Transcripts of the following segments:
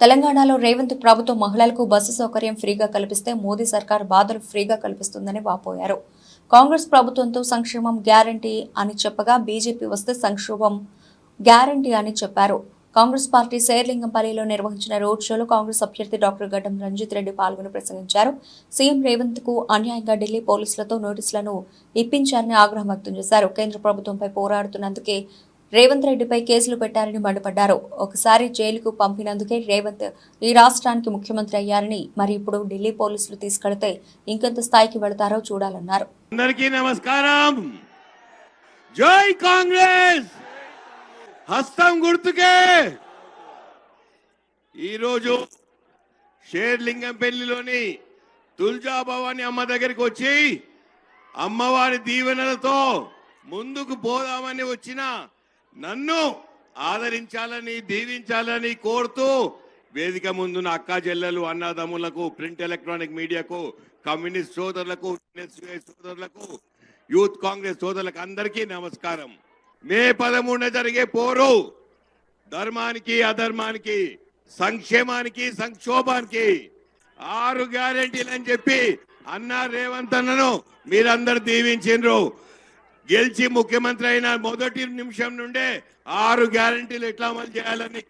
తెలంగాణలో రేవంత్ ప్రభుత్వం మహిళలకు బస్సు సౌకర్యం ఫ్రీగా కల్పిస్తే మోదీ సర్కార్ బాధలు ఫ్రీగా కల్పిస్తుందని వాపోయారు. కాంగ్రెస్ ప్రభుత్వంతో సంక్షేమం గ్యారంటీ అని చెప్పగా బీజేపీ వస్తే సంక్షోభం గ్యారంటీ అని చెప్పారు. కాంగ్రెస్ పార్టీ శేర్లింగంపల్లిలో నిర్వహించిన రోడ్ షోలో కాంగ్రెస్ అభ్యర్థి డాక్టర్ గడ్డం రంజిత్ రెడ్డి పాల్గొని ప్రసంగించారు. సీఎం రేవంత్కు అన్యాయంగా ఢిల్లీ పోలీసులతో నోటీసులను ఇప్పించారని ఆగ్రహం వ్యక్తం చేశారు. కేంద్ర ప్రభుత్వంపై పోరాడుతున్నందుకే రేవంత్ రెడ్డిపై కేసులు పెట్టారని మండిపడ్డారు. ఒకసారి జైలుకు పంపినందుకే రేవంత్ ఈ రాష్ట్రానికి ముఖ్యమంత్రి అయ్యారని మరి ఇప్పుడు ఢిల్లీ పోలీసులు తీసుకెళ్తే ఇంకెంత స్థాయికి వెళతారో చూడాలన్నారు. అందరికీ నమస్కారం. జై కాంగ్రెస్! హస్తం గుర్తుకే! ఈరోజు షేర్లింగంపల్లిలోని తుల్జా భవాని అమ్మ దగ్గరికి వచ్చి అమ్మవారి దీవెనలతో ముందుకు పోదామని వచ్చిన నన్ను ఆదరించాలని దీవించాలని కోరుతూ వేదిక ముందున్న అక్కా చెల్లెలు అన్నదమ్ములకు ప్రింట్ ఎలక్ట్రానిక్ మీడియాకు కమ్యూనిస్ట్ సోదరులకు సోదరులకు యూత్ కాంగ్రెస్ సోదరులకు అందరికీ నమస్కారం. మే పదమూడున జరిగే పోరు ధర్మానికి అధర్మానికి సంక్షేమానికి సంక్షోభానికి ఆరు గ్యారెంటీలు అని చెప్పి అన్న రేవంత్ అన్నను మీరందరు దీవించిండ్రు. గెలిచి ముఖ్యమంత్రి అయిన మొదటి నిమిషం నుండే ఆరు గ్యారెంటీలు ఎట్లా అమలు చేయాలని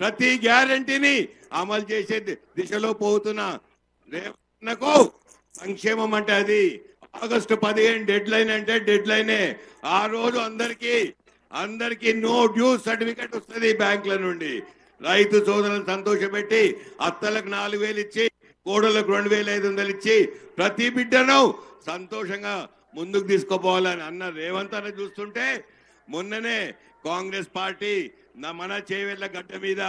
ప్రతి గ్యారెంటీని అమలు చేసే దిశలో పోతున్న రేవన్నకు సంక్షేమం అంటే అది. ఆగస్టు పదిహేను డెడ్ లైన్ అంటే డెడ్ లైనే ఆ రోజు అందరికి అందరికి నో డ్యూ సర్టిఫికెట్ వస్తుంది బ్యాంకుల నుండి. రైతు సోదరులను సంతోషపెట్టి అత్తలకు నాలుగు వేలు ఇచ్చి కోడలకు రెండు వేల ఐదు వందలు ఇచ్చి ప్రతి బిడ్డను సంతోషంగా ముందుకు తీసుకోపోవాలని అన్న రేవంత్ అన్న చూస్తుంటే మొన్ననే కాంగ్రెస్ పార్టీ నమన మన చేవెళ్ళ గడ్డ మీద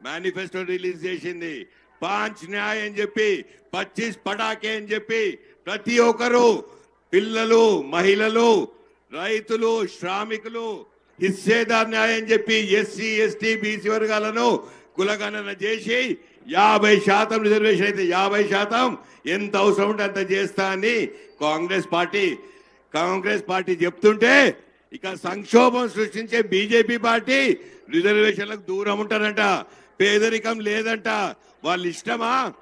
మేనిఫెస్టో రిలీజ్ చేసింది. పాంచ్ న్యాయ్ అని చెప్పి పచ్చీస్ పటాకే అని చెప్పి ప్రతి ఒక్కరు పిల్లలు మహిళలు రైతులు శ్రామికులు హిస్సేదార్ న్యాయం అని చెప్పి ఎస్సీ ఎస్టీ బీసీ వర్గాలను కులగణన చేసి యాభై శాతం రిజర్వేషన్ అయితే యాభై శాతం. ఎంత అవసరం ఉంటే అంత చేస్తా అని కాంగ్రెస్ పార్టీ కాంగ్రెస్ పార్టీ చెప్తుంటే ఇక సంక్షోభం సృష్టించే బీజేపీ పార్టీ రిజర్వేషన్లకు దూరం ఉంటారంట. పేదరికం లేదంట. వాళ్ళు ఇష్టమా?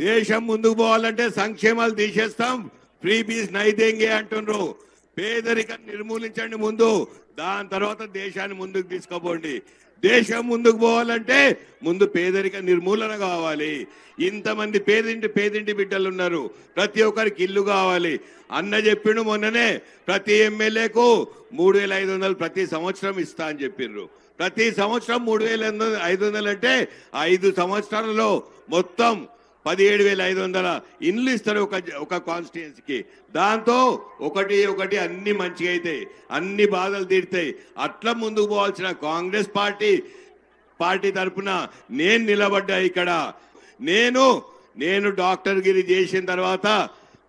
దేశం ముందుకు పోవాలంటే సంక్షేమాలు తీసేస్తాం. ఫ్రీ బీస్ నైదేంగే అంటుండ్రు. పేదరికం నిర్మూలించండి ముందు. దాని తర్వాత దేశాన్ని ముందుకు తీసుకుపోండి. దేశం ముందుకు పోవాలంటే ముందు పేదరిక నిర్మూలన కావాలి. ఇంతమంది పేదింటి పేదింటి బిడ్డలు ఉన్నారు. ప్రతి ఒక్కరికి ఇల్లు కావాలి. అన్న చెప్పిండు మొన్ననే ప్రతి ఎమ్మెల్యేకు మూడు వేల ఐదు వందలు ప్రతి సంవత్సరం ఇస్తా అని చెప్పిండ్రు ప్రతి సంవత్సరం మూడు వేల ఐదు వందలు అంటే ఐదు సంవత్సరాలలో మొత్తం పదిహేడు వేల ఐదు వందల ఇండ్లు ఇస్తారు ఒక ఒక కాన్స్టిట్యున్సీకి దాంతో ఒకటి ఒకటి అన్ని మంచిగా అవుతాయి అన్ని బాధలు తీరుతాయి. అట్లా ముందుకు పోవాల్సిన కాంగ్రెస్ పార్టీ పార్టీ తరపున నేను నిలబడ్డా ఇక్కడ. నేను నేను డాక్టర్ గిరి చేసిన తర్వాత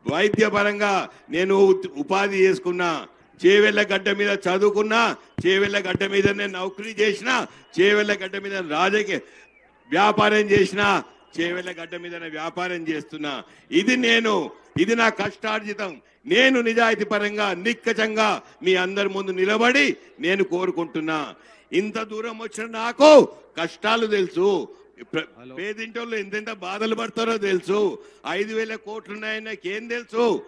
వైద్యపరంగా నేను ఉపాధి చేసుకున్నా. చేవెళ్ళ గడ్డ మీద చదువుకున్నా చేవెళ్ళ గడ్డ మీద నేను నౌకరీ చేసిన చేవెళ్ళ గడ్డ మీద రాజకీయ వ్యాపారం చేసిన చేవెళ్ళ గడ్డ మీద వ్యాపారం చేస్తున్నా. ఇది నేను ఇది నా కష్టార్జితం. నేను నిజాయితీ పరంగా నిక్కచంగా మీ అందరి ముందు నిలబడి నేను కోరుకుంటున్నా. ఇంత దూరం వచ్చిన నాకు కష్టాలు తెలుసు. ప్ర- పేదింటోళ్ళు ఎంతెంత బాధలు పడతారో తెలుసు. ఐదు వేల కోట్లు ఉన్నాయని నాకేం తెలుసు?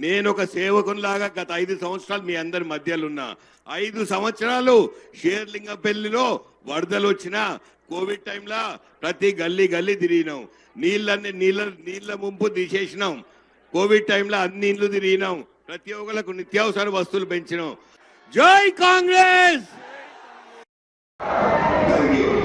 నేను ఒక సేవకునిలాగా గత ఐదు సంవత్సరాలు మీ అందరి మధ్యలో ఉన్నా ఐదు సంవత్సరాలు షేర్లింగపల్లిలో వరదలు వచ్చినా కోవిడ్ టైంలో ప్రతి గల్లీ గల్లీ తిరిగినాం. నీళ్ళన్ని నీళ్ళ నీళ్ళ ముంపు తీసేసినాం. కోవిడ్ టైంలో అన్ని ఇళ్ళు తిరిగినాం. ప్రతి ఒక్కరికి నిత్యావసర వస్తువులు పెంచినాం. జై కాంగ్రెస్! Thank you.